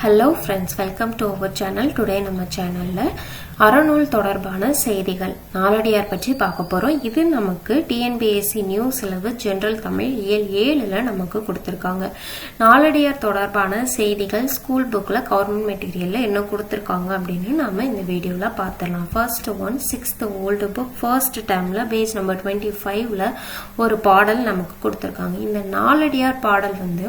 Hello friends welcome to our channel today நம்ம சேனலில் அறநூல் தொடர்பான செய்திகள் நாலடியார் பற்றி பார்க்க போகிறோம் இது நமக்கு TNPSC new syllabus general Tamil இயல் ஏழில் நமக்கு கொடுத்துருக்காங்க. நாலடியார் தொடர்பான செய்திகள் ஸ்கூல் புக்கில் கவர்மெண்ட் மெட்டீரியலில் என்ன கொடுத்துருக்காங்க அப்படின்னு நம்ம இந்த வீடியோவில் பார்த்துடலாம். First one sixth old book first டைமில் பேஜ் நம்பர் டுவெண்ட்டி ஃபைவ்ல ஒரு பாடல் நமக்கு கொடுத்துருக்காங்க. இந்த நாலடியார் பாடல் வந்து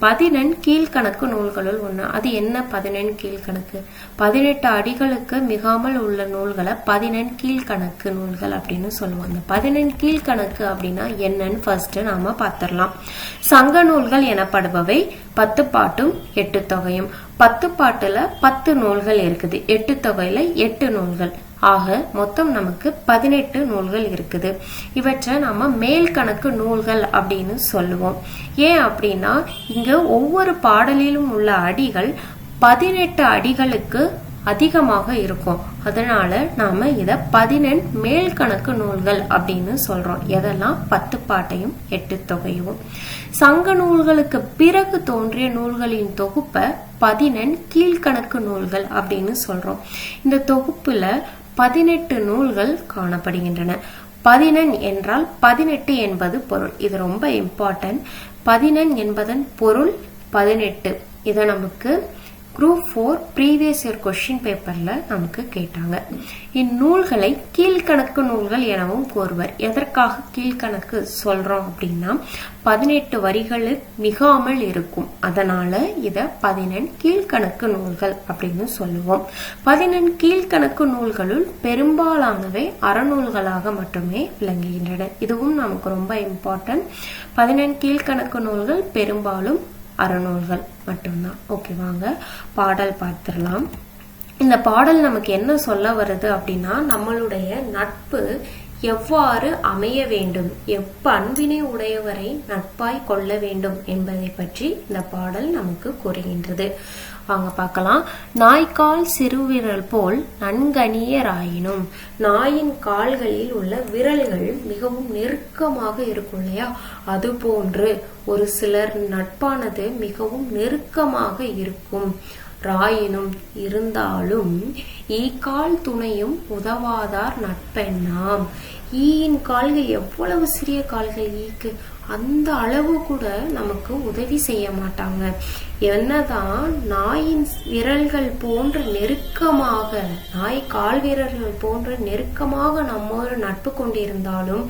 பதினெண் கீழ்கணக்கு நூல்களுள் ஒன்று அது என்ன பதினெண் கீழ்கணக்கு? பதினெட்டு அடிகளுக்கு மிகாமல் உள்ள நூல்களை பதினெண் கீழ்கணக்கு நூல்கள் அப்படின்னு சொல்லுவாங்க. பதினெண் கீழ்கணக்கு அப்படின்னா என்னன்னு ஃபர்ஸ்ட் நாம பார்த்துடலாம் சங்க நூல்கள் எனப்படுபவை பத்து பாட்டும் எட்டு தொகையும். பத்து பாட்டுல பத்து நூல்கள் இருக்குது. எட்டு தொகையில எட்டு நூல்கள். ஆக மொத்தம் நமக்கு பதினெட்டு நூல்கள் இருக்குது. இவற்றை நம்ம மேல் கணக்கு நூல்கள் அப்படின்னு சொல்லுவோம். ஏன் அப்படின்னா இங்க ஒவ்வொரு பாடலிலும் உள்ள அடிகள் பதினெட்டு அடிகளுக்கு அதிகமாக இருக்கும். அதனால நாம இத பதினெண் மேல் கணக்கு நூல்கள் அப்படின்னு சொல்றோம். எதெல்லாம்? பத்து பாட்டையும் எட்டு தொகையும். சங்க நூல்களுக்கு பிறகு தோன்றிய நூல்களின் தொகுப்பை பதினெண் கீழ்கணக்கு நூல்கள் அப்படின்னு சொல்றோம். இந்த தொகுப்புல பதினெட்டு நூல்கள் காணப்படுகின்றன. பதினெண் என்றால் பதினெட்டு என்பது பொருள். இது ரொம்ப இம்பார்ட்டன்ட் பதினெண் என்பதன் பொருள் பதினெட்டு. இதை நமக்கு group four previous year question பேப்பர்ல நமக்கு கேட்டாங்க. இந்நூல்களை கீழ்கணக்கு நூல்கள் எனவும் கூறுவர். எதற்காக கீழ்கணக்கு சொல்றோம் அப்படின்னா பதினெட்டு வரிகள் மிகாமல் இருக்கும். அதனால இத பதினெண் கீழ்கணக்கு நூல்கள் அப்படின்னு சொல்லுவோம். பதினெண் கீழ்கணக்கு நூல்களுள் பெரும்பாலானவை அறநூல்களாக மட்டுமே விளங்குகின்றன. இதுவும் நமக்கு ரொம்ப இம்பார்ட்டன்ட் பதினெண் கீழ்கணக்கு நூல்கள் பெரும்பாலும் அறநூல்கள் மட்டும்தான். ஓகே வாங்க. பாடல் பார்த்துடலாம். இந்த பாடல் நமக்கு என்ன சொல்ல வருது அப்படின்னா நம்மளுடைய நட்பு எவ்வாறு அமைய வேண்டும் எப்பண்பினை உடையவரை நட்பாய் கொள்ள வேண்டும் என்பதை பற்றி இந்த பாடல் நமக்கு கூறுகின்றது. வாங்க பார்க்கலாம். நாய்க்கால் சிறுவிரல் போல் நன்கணியராயினும் நாயின் கால்களில் உள்ள விரல்கள் மிகவும் நெருக்கமாக இருக்கும் இல்லையா? அது போன்று ஒரு சிலர் நட்பானது மிகவும் நெருக்கமாக இருக்கும். ராயினும் இருந்தாலும் ஈக்கால் துணையும் உதவாதார் நட்பெண்ணாம். ஈயின் கால்கள் எவ்வளவு சிறிய கால்கள்? ஈக்கு அந்த அளவு கூட நமக்கு உதவி செய்ய மாட்டாங்க. என்னதான் நாயின் விரல்கள் போன்ற நெருக்கமாக நாய் கால் வீரர்கள் போன்ற நெருக்கமாக நம்மோடு நட்பு கொண்டிருந்தாலும்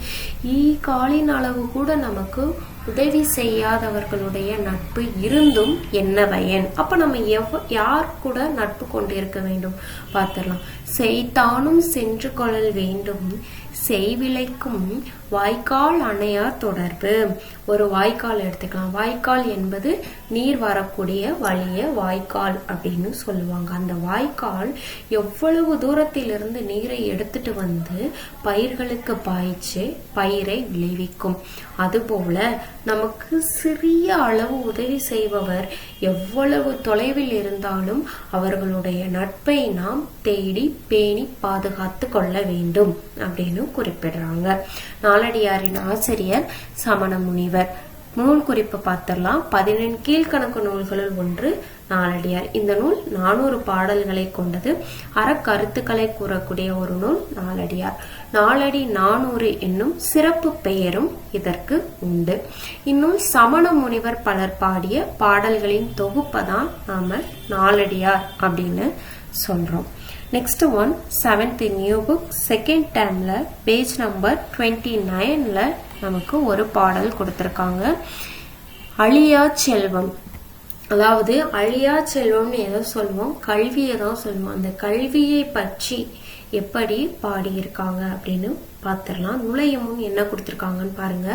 ஈ காலின் அளவு கூட நமக்கு உதவி செய்யாதவர்களுடைய நட்பு இருந்தும் என்ன பயன்? அப்ப நம்ம எவ் யார் கூட நட்பு கொண்டிருக்க வேண்டும்? பார்த்துடலாம். செய்தானும் சென்று கொள்ளல் வேண்டும். செய்விலைக்கும் வாய்க்கால் அணையார் தொடர்பு. ஒரு வாய்க்கால் எடுத்துக்கலாம். வாய்க்கால் என்பது நீர் வரக்கூடிய வழிய வாய்க்கால் அப்படின்னு சொல்லுவாங்க. அந்த வாய்க்கால் எவ்வளவு தூரத்திலிருந்து நீரை எடுத்துட்டு வந்து பயிர்களுக்கு பாய்ச்சு பயிரை விளைவிக்கும். அதுபோல நமக்கு சிறிய அளவு உதவி செய்பவர் எவ்வளவு தொலைவில் இருந்தாலும் அவர்களுடைய நட்பை நாம் தேடி பேணி பாதுகாத்து கொள்ள வேண்டும் அப்படின்னு குறிப்பிடுறாங்க. நாலடியாரின் ஆசிரியர் சமண முனிவர் நூல் குறிப்பு பார்த்திடலாம். பதினெண் கீழ்கணக்கு நூல்களுள் ஒன்று நாலடியார் இந்த நூல் நானூறு பாடல்களை கொண்டது. அறக்கருத்துக்களை கூறக்கூடிய ஒரு நூல் நாலடியார் நாலடி நானூறு என்னும் சிறப்பு பெயரும் இதற்கு உண்டு. இந்நூல் சமண முனிவர் பலர் பாடிய பாடல்களின் தொகுப்பை தான் நாம நாலடியார் அப்படின்னு சொல்றோம். Next one seventh new book second டேர்மில் பேஜ் நம்பர் டுவெண்ட்டி நைனில் நமக்கு ஒரு பாடல் கொடுத்துருக்காங்க. அழியா செல்வம். அதாவது அழியா செல்வம்னு எதை சொல்லுவோம்? கல்வியை தான் சொல்லுவோம். அந்த கல்வியை பற்றி எப்படி பாடியிருக்காங்க அப்படின்னு பார்த்துடலாம் நுழையும் முன் என்ன கொடுத்துருக்காங்கன்னு பாருங்க.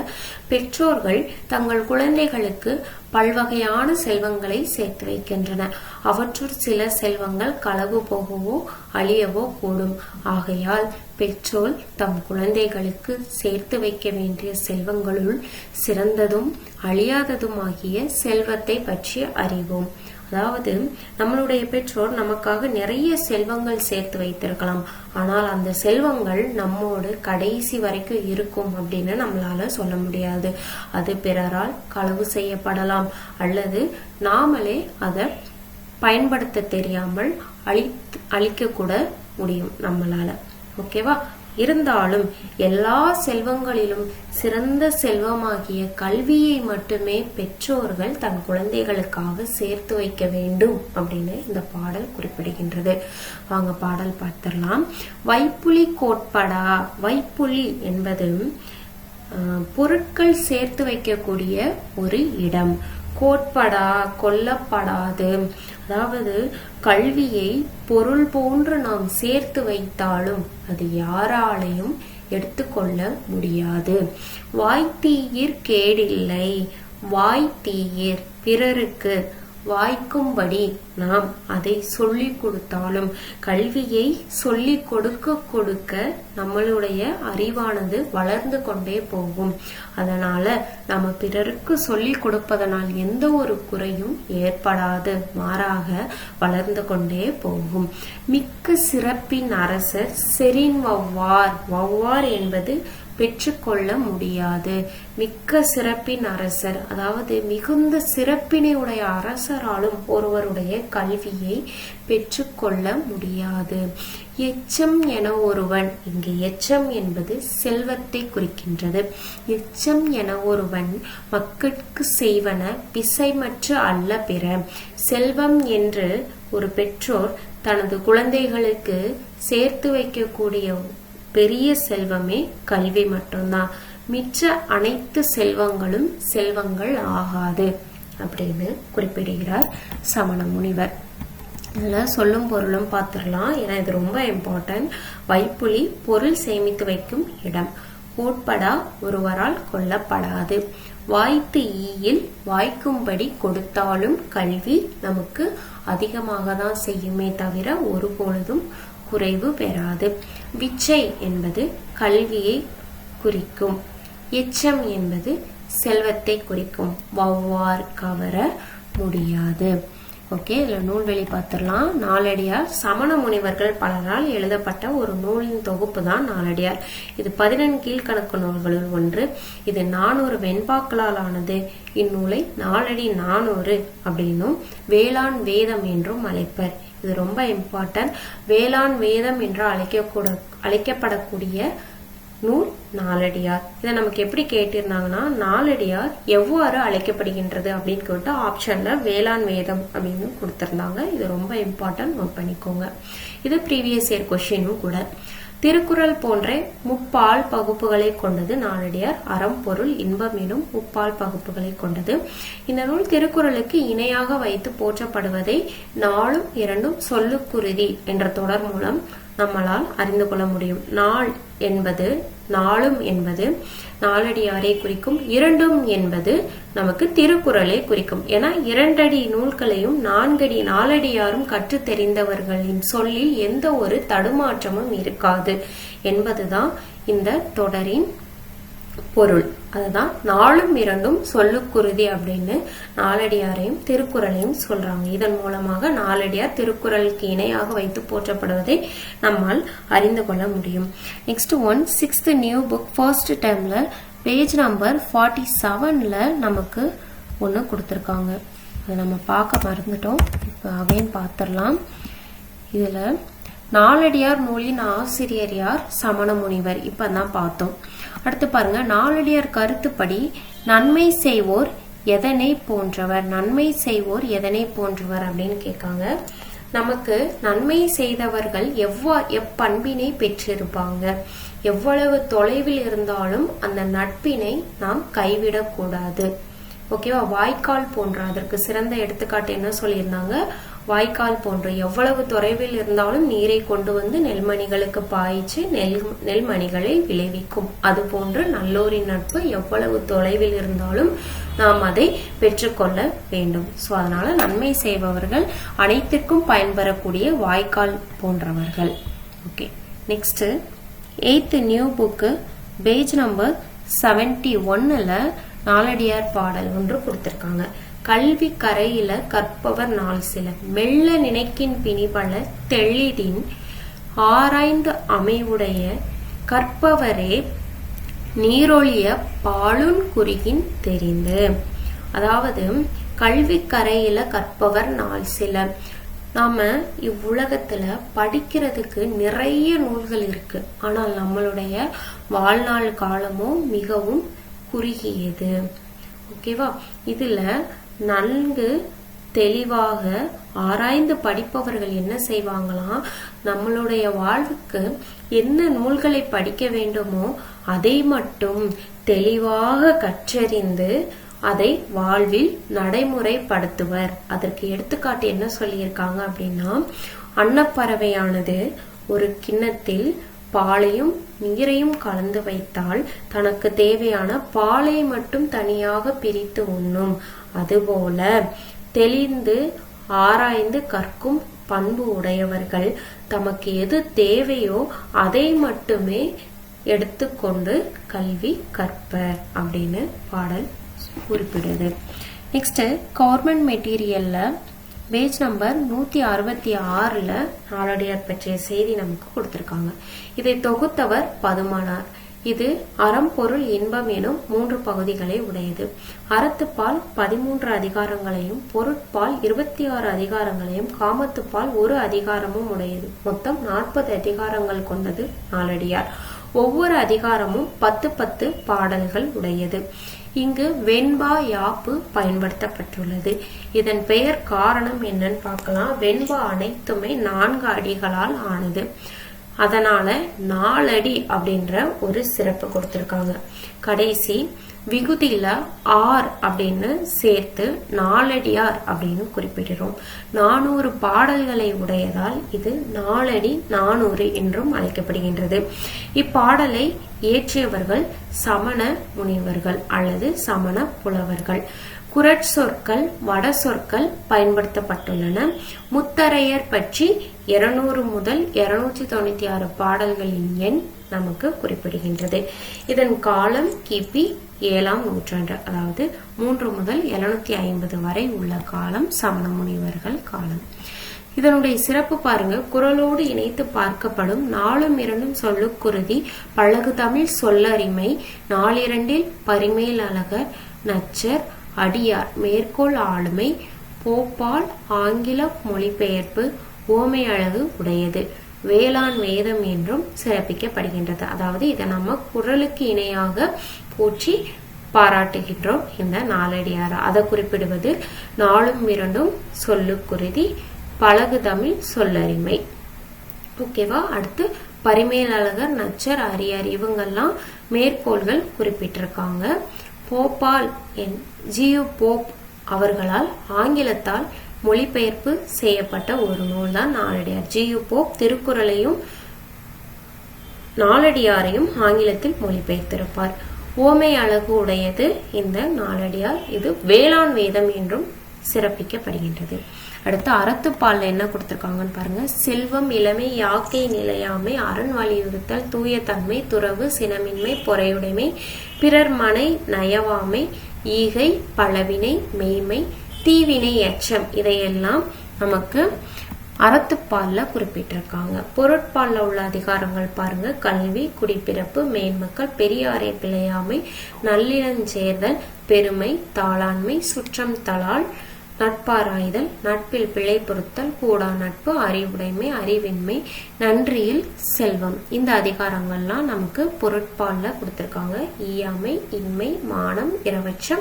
பெற்றோர்கள் தங்கள் குழந்தைகளுக்கு பல்வகையான செல்வங்களை சேர்த்து வைக்கின்றன. அவற்றுள் சில செல்வங்கள் களவு போகவோ அழியவோ கூடும். ஆகையால் பெற்றோர் தம் குழந்தைகளுக்கு சேர்த்து வைக்க வேண்டிய செல்வங்களுள் சிறந்ததும் அழியாததுமாகிய செல்வத்தை பற்றி அறிவோம். அதாவது நம்மளுடைய பெற்றோர் நமக்காக நிறைய செல்வங்கள் சேர்த்து வைத்திருக்கலாம். ஆனால் அந்த செல்வங்கள் நம்மோடு கடைசி வரைக்கும் இருக்கும் அப்படின்னு நம்மளால சொல்ல முடியாது. அது பிறரால் களவு செய்யப்படலாம். அல்லது நாமளே அதை பயன்படுத்த தெரியாமல் அழி அழிக்க கூட முடியும் நம்மளால. ஓகேவா? இருந்தாலும் எல்லா செல்வங்களிலும் சிறந்த செல்வமாகிய கல்வியை மட்டுமே பெற்றோர்கள் தன் குழந்தைகளுக்காக சேர்த்து வைக்க வேண்டும் அப்படின்னு இந்த பாடல் குறிப்பிடுகின்றது. வாங்க பாடல் பார்த்திடலாம். வைப்புலி கோட்படா? வைப்புலி என்பது பொருட்கள் சேர்த்து வைக்கக்கூடிய ஒரு இடம். கோட்படா கொல்லப்படாது. அதாவது கல்வியை பொருள் போன்று நாம் சேர்த்து வைத்தாலும் அது யாராலையும் எடுத்துக்கொள்ள முடியாது. வாய்த்தீயிர் கேடில்லை வாய்த்தீயிர் பிறருக்கு வாய்க்கும்படி நாம் அதை சொல்லிக் கொடுத்தாலும் கல்வியை சொல்லி கொடுக்க கொடுக்க நம்மளுடைய அறிவானது வளர்ந்து கொண்டே போகும். அதனால நம்ம பிறருக்கு சொல்லிக் கொடுப்பதனால் எந்த ஒரு குறையும் ஏற்படாது மாறாக வளர்ந்து கொண்டே போகும். மிக்க சிறப்பின் அரசர் செரின் வவ்வார் வவ்வார் என்பது பெற்றுக்கொள்ள முடியாது. மிக்க சிறப்பின் அரசர் அதாவது மிகுந்த சிறப்பினை உடைய அரசராலும் ஒருவருடைய கல்வியை பெற்றுக்கொள்ள முடியாது. எச்சம் என ஒருவன் இங்கு எச்சம் என்பது செல்வத்தை குறிக்கின்றது. எச்சம் என ஒருவன் மக்களுக்கு செய்வன பிசைமற்ற அல்ல பிற. செல்வம் என்று ஒரு பெற்றோர் தனது குழந்தைகளுக்கு சேர்த்து வைக்கக்கூடிய பெரிய செல்வமே கல்வி மட்டும்தான். மிச்ச அனைத்து செல்வங்களும் செல்வங்கள் ஆகாது. அப்படின்னு குறிப்பிடுகிறார் சமண முனிவர் இதில் சொல்லும் பொருளும் பார்த்துடலாம். ஏன்னா இது ரொம்ப இம்பார்ட்டன்ட் வைப்புலி பொருள் சேமித்து வைக்கும் இடம். கோட்படா ஒருவரால் கொல்லப்படாது. வாய்த்து ஈயில் வாய்க்கும்படி கொடுத்தாலும் கல்வி நமக்கு அதிகமாக தான் செய்யுமே தவிர ஒருபொழுதும் குறைவு பெறாது. விச்சை என்பது கல்வியை குறிக்கும். எச்சம் என்பது செல்வத்தை குறிக்கும். வௌவார் கவர முடியாது. ஓகே இதில் நூல்வெளி பார்த்துடலாம். நாலடியார் சமண முனிவர்கள் பலரால் எழுதப்பட்ட ஒரு நூலின் தொகுப்பு தான் நாலடியார் இது பதினெண் கீழ்கணக்கு நூல்களுள் ஒன்று. இது நானூறு வெண்பாக்களால் ஆனது. இந்நூலை நாலடி நானூறு அப்படின்னும் வேளாண் வேதம் என்றும் அழைப்பர். இது ரொம்ப இம்பார்ட்டன்ட் வேளாண் வேதம் என்று அழைக்கக்கூட அழைக்கப்படக்கூடிய நூல் நாலடியார். இதை நமக்கு எப்படி கேட்டிருந்தாங்கன்னா நாலடியார் எவ்வாறு அழைக்கப்படுகின்றது அப்படின்னு கேட்டு ஆப்ஷன்ல வேளாண் வேதம் அப்படின்னு கொடுத்திருந்தாங்க. இது ரொம்ப இம்பார்ட்டன்ட் நோட் பண்ணிக்கோங்க. இது ப்ரீவியஸ் இயர் கொஸ்டினும் கூட. திருக்குறள் போன்ற முப்பால் பகுப்புகளை கொண்டது நாளடியார் அறம் பொருள் இன்பம் எனும் முப்பால் பகுப்புகளை கொண்டது. இந்த நூல் திருக்குறளுக்கு இணையாக வைத்து போற்றப்படுவதை நாளும் இரண்டும் சொல்லுக்குருதி என்ற தொடர் மூலம் நம்மளால் அறிந்து கொள்ள முடியும். நாள் என்பது நாளும் என்பது நாலடியாரை குறிக்கும் இரண்டும் என்பது நமக்கு திருக்குறளை குறிக்கும். ஏன்னா இரண்டடி நூல்களையும் நான்கடி நாலடியாரும் கற்று தெரிந்தவர்களின் சொல்லில் எந்த ஒரு தடுமாற்றமும் இருக்காது என்பதுதான் இந்த தொடரின் பொருள். அதுதான் நாளும் இரண்டும் சொல்லுக்குருதி அப்படின்னு நாலடியாரையும் திருக்குறளையும் சொல்றாங்க. இதன் மூலமாக நாலடியார் திருக்குறளுக்கு இணையாக வைத்து போற்றப்படுவதை நம்மால் அறிந்து கொள்ள முடியும். Next one sixth new book first டைம்ல பேஜ் நம்பர் ஃபார்ட்டி செவன்ல நமக்கு ஒன்று கொடுத்துருக்காங்க. அதை நம்ம பார்க்க மறந்துட்டோம். இப்போ அகைன் பார்த்துடலாம். இதில் நாலடியார் நூலின் ஆசிரியர் யார் சமண முனிவர் இப்போ தான் பார்த்தோம். அடுத்து பாருங்க நாலடியார் கருத்துப்படி நன்மை செய்வோர் எதனை போன்றவர்? நன்மை செய்வோர் எதனை போன்றவர் அப்படின்னு கேட்காங்க. நமக்கு நன்மை செய்தவர்கள் எவ்வா எப்பண்பினை பெற்றிருப்பாங்க. எவ்வளவு தொலைவில் இருந்தாலும் அந்த நட்பினை நாம் கைவிடக்கூடாது. ஓகேவா? வாய்க்கால் போன்ற அதற்கு சிறந்த எடுத்துக்காட்டு என்ன சொல்லியிருந்தாங்க? வாய்க்கால் போன்ற எவ்வளவு தொலைவில் இருந்தாலும் நீரை கொண்டு வந்து நெல்மணிகளுக்கு பாய்ச்சி நெல் நெல்மணிகளை விளைவிக்கும். அது போன்று நல்லோரின் நட்பு எவ்வளவு தொலைவில் இருந்தாலும் நாம் அதை பெற்றுக்கொள்ள வேண்டும். ஸோ அதனால நன்மை செய்பவர்கள் அனைத்திற்கும் பயன்பெறக்கூடிய வாய்க்கால் போன்றவர்கள். Okay next eighth new book page number seventy ஒன்னில் நாலடியார் பாடல் ஒன்று கொடுத்துருக்காங்க. கல்வி கரையில கற்பவர் நாள் சில. மெல்ல நினைக்கின் பிணிபல தெளிதின் ஆராய்ந்து அமைவுடைய கற்பவரே நீரொழிய பாலுன் குறுகின் தெரிந்து. அதாவது கல்வி கரையில கற்பவர் நாள் சில. நாம இவ்வுலகத்துல படிக்கிறதுக்கு நிறைய நூல்கள் இருக்கு. ஆனால் நம்மளுடைய வாழ்நாள் காலமும் மிகவும் குறுகியது. ஓகேவா? இதுல நன்கு தெளிவாக ஆராய்ந்து படிப்பவர்கள் என்ன செய்வாங்களாம்? நம்மளுடைய வாழ்வுக்கு என்ன நூல்களை படிக்க வேண்டுமோ அதை மட்டும் தெளிவாக கற்றறிந்து அதை வாழ்வில் நடைமுறைப்படுத்துவர். அதற்கு எடுத்துக்காட்டு என்ன சொல்லியிருக்காங்க அப்படின்னா அன்னப்பறவையானது ஒரு கிண்ணத்தில் பாலையும் நீரையும் கலந்து வைத்தால் தனக்கு தேவையான பாலை மட்டும் தனியாக பிரித்து உண்ணும். அதுபோல தெளிந்து ஆராய்ந்து கற்கும் பண்பு உடையவர்கள் தமக்கு எது தேவையோ அதை மட்டுமே எடுத்துக்கொண்டு கல்வி கற்பர் அப்படின்னு பாடல் குறிப்பிடுது. நெக்ஸ்ட் கவர்மெண்ட் மெட்டீரியல்ல பேஜ் நம்பர் நூத்தி அறுபத்தி ஆறுல நாளடியார் பற்றிய செய்தி நமக்கு கொடுத்திருக்காங்க. இதை தொகுத்தவர் பதுமானார். இது அறம் பொருள் இன்பம் எனும் மூன்று பகுதிகளை உடையது. அறத்துப்பால் பதிமூன்று அதிகாரங்களையும் பொருட்பால் இருபத்தி ஆறு அதிகாரங்களையும் காமத்துப்பால் ஒரு அதிகாரமும் உடையது. மொத்தம் நாற்பது அதிகாரங்கள் கொண்டது நாளடியார். ஒவ்வொரு அதிகாரமும் பத்து பத்து பாடல்கள் உடையது. இங்கு வெண்பா யாப்பு பயன்படுத்தப்பட்டுள்ளது. இதன் பெயர் காரணம் என்னன்னு பார்க்கலாம். வெண்பா அனைத்துமே நான்கு அடிகளால் ஆனது. அதனால நாலடி அப்படின்ற ஒரு சிறப்பு கொடுத்திருக்காங்க. கடைசி விகுதியில ஆர் அப்படின்னு சேர்த்து நாலடியார் அப்படின்னு குறிப்பிடுறோம். நானூறு பாடல்களை உடையதால் இது நாலடி நானூறு என்றும் அழைக்கப்படுகின்றது. இப்பாடலை இயற்றியவர்கள் சமண முனிவர்கள் அல்லது சமண புலவர்கள். குரட்சொற்கள் வட சொற்கள் பயன்படுத்தப்பட்டுள்ளன. முத்தரையர் பற்றி இருநூறு முதல் இருநூற்றி தொண்ணூத்தி ஆறு பாடல்களின் எண் நமக்கு குறிப்பிடுகின்றது. இதன் காலம் கிபி ஏழாம் நூற்றாண்டு அதாவது மூன்று முதல் எழுநூத்தி ஐம்பது வரை உள்ள காலம் சமண முனிவர்கள் காலம். இதனுடைய சிறப்பு பாருங்க குரலோடு இணைத்து பார்க்கப்படும் நாலும் இரண்டும் சொல்லுக்குருதி பழகு தமிழ் சொல்லறிமை நாளிரண்டில் பரிமேல் அழகர் நச்சர் அடியார் மேற்கோள் ஆளுமை போப்பால் ஆங்கில மொழிபெயர்ப்பு ஓமை அழகு உடையது. வேளாண் வேதம் என்றும் சிறப்பிக்கப்படுகின்றது. அதாவது இதை நம்ம குரலுக்கு இணையாக போற்றி பாராட்டுகின்றோம் இந்த நாலடியார் அதை குறிப்பிடுவது நாளும் இரண்டும் சொல்லுக்குருதி பழகு தமிழ் சொல்லறிமை. ஓகேவா? அடுத்து பரிமேலழகர் நச்சர் அரியார் இவங்கெல்லாம் மேற்கோள்கள் குறிப்பிட்டிருக்காங்க. போபால் என் ஜியு போப் அவர்களால் ஆங்கிலத்தால் மொழிபெயர்ப்பு செய்யப்பட்ட ஒரு நூல் தான் நாலடியார் ஜியு போப் திருக்குறளையும் நாலடியாரையும் ஆங்கிலத்தில் மொழிபெயர்த்திருப்பார். ஓமை அழகு உடையது இந்த நாலடியார் இது வேளாண் வேதம் என்றும் சிறப்பிக்கப்படுகின்றது. அடுத்து அறத்துப்பால்ல என்ன கொடுத்துருக்காங்கன்னு பாருங்க. செல்வம் இளமை யாக்கை நிலையாமை அரண் வலியுறுத்தல் தூய தன்மை துறவு சினமின்மை பொறையுடைமை பிறர் மனை நயவாமை ஈகை பழவினை மெய்மை தீவினை எச்சம் இதையெல்லாம் நமக்கு அறத்துப்பால்ல குறிப்பிட்டிருக்காங்க. பொருட்பால்ல உள்ள அதிகாரங்கள் பாருங்க. கல்வி குடிப்பிறப்பு மேன்மக்கள் பெரியாரை பிழையாமை நல்லிடஞ்சேர்தல் பெருமை தாளாண்மை சுற்றம் தலால் நட்பாராய்தல் நட்பில் பிழை பொருத்தல் கூடா நட்பு அறிவுடைமை அறிவின்மை நன்றியில் செல்வம். இந்த அதிகாரங்கள்லாம் நமக்கு பொருட்பால்ல கொடுத்துருக்காங்க. ஈயாமை இன்மை மானம் இரவச்சம்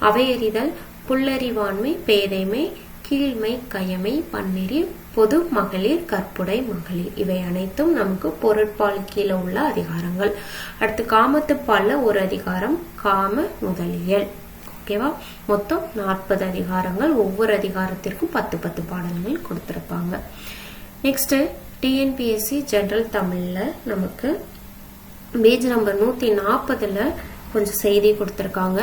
அவையறிதல் புல்லறிவாண்மை பேதைமை கீழ்மை கயமை பன்னெறி பொது மகளிர் கற்புடை மகளிர். இவை அனைத்தும் நமக்கு பொருட்பால் கீழே உள்ள அதிகாரங்கள். அடுத்து காமத்துப்பாலில் ஒரு அதிகாரம் காம முதலியல். ஓகேவா? மொத்தம் நாற்பது அதிகாரங்கள் ஒவ்வொரு அதிகாரத்திற்கும் பத்து பத்து பாடல்கள் கொடுத்துருப்பாங்க. நெக்ஸ்ட் டிஎன்பிஎஸ்சி ஜென்ரல் தமிழ்ல நமக்கு பேஜ் நம்பர் நூத்தி நாற்பதுல கொஞ்சம் செய்தி கொடுத்துருக்காங்க.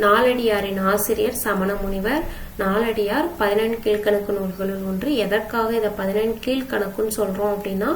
நாலடியாரின் ஆசிரியர் சமண முனிவர் நாலடியார் பதினெண் கீழ்கணக்கு நூல்களுள் ஒன்று. எதற்காக இதை பதினெண் கீழ்கணக்குன்னு சொல்றோம் அப்படின்னா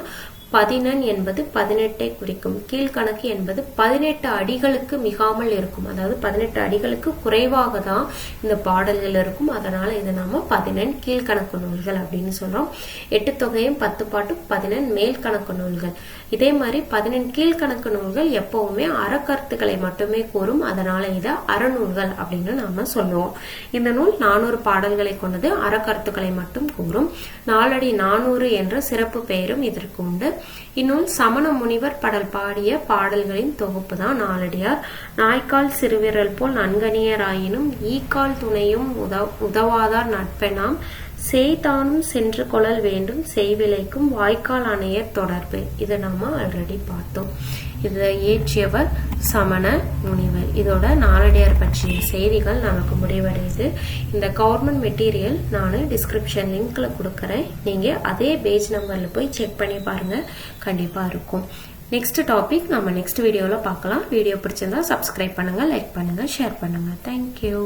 பதினெண் என்பது பதினெட்டை குறிக்கும். கீழ்கணக்கு என்பது பதினெட்டு அடிகளுக்கு மிகாமல் இருக்கும். அதாவது பதினெட்டு அடிகளுக்கு குறைவாக தான் இந்த பாடல்கள் இருக்கும். அதனால இதை நாம பதினெண் கீழ்கணக்கு நூல்கள் அப்படின்னு சொல்றோம். எட்டு தொகையும் பத்து பாட்டும் பதினெண் மேல் கணக்கு நூல்கள். இதே மாதிரி பதினெண் கீழ்கணக்கு நூல்கள் எப்பவுமே அறக்கருத்துக்களை மட்டுமே கூறும். அதனால இதை அறநூல்கள் அப்படின்னு நாம சொல்லுவோம். இந்த நூல் நானூறு பாடல்களை கொண்டது அறக்கருத்துக்களை மட்டும் கூறும். நாலடி நானூறு என்ற சிறப்பு பெயரும் இதற்கு உண்டு. இந்நூல் சமண முனிவர் படல் பாடிய பாடல்களின் தொகுப்பு தான் நாலடியார் நாய்க்கால் சிறுவிரல் போல் நன்கனியராயினும் ஈக்கால் துணையும் உத உதவாதார் நட்பெனாம் செய்தானும் சென்று கொள்ளல் வேண்டும் செய்விலைக்கும் வாய்க்கால் அணையர் தொடர்பு. இதை நாம ஆல்ரெடி பார்த்தோம். இதை இயற்றியவர் சமண முனிவர். இதோட நாளடியார் பற்றிய செய்திகள் நமக்கு முடிவடையுது. இந்த கவர்மெண்ட் மெட்டீரியல் நான் டிஸ்கிரிப்ஷன் லிங்க்ல கொடுக்குறேன். நீங்க அதே பேஜ் நம்பர்ல போய் செக் பண்ணி பாருங்க. கண்டிப்பா இருக்கும். நெக்ஸ்ட் டாபிக் நம்ம நெக்ஸ்ட் வீடியோவில் பார்க்கலாம். வீடியோ பிடிச்சிருந்தா சப்ஸ்கிரைப் பண்ணுங்க லைக் பண்ணுங்க ஷேர் பண்ணுங்க. தேங்க்யூ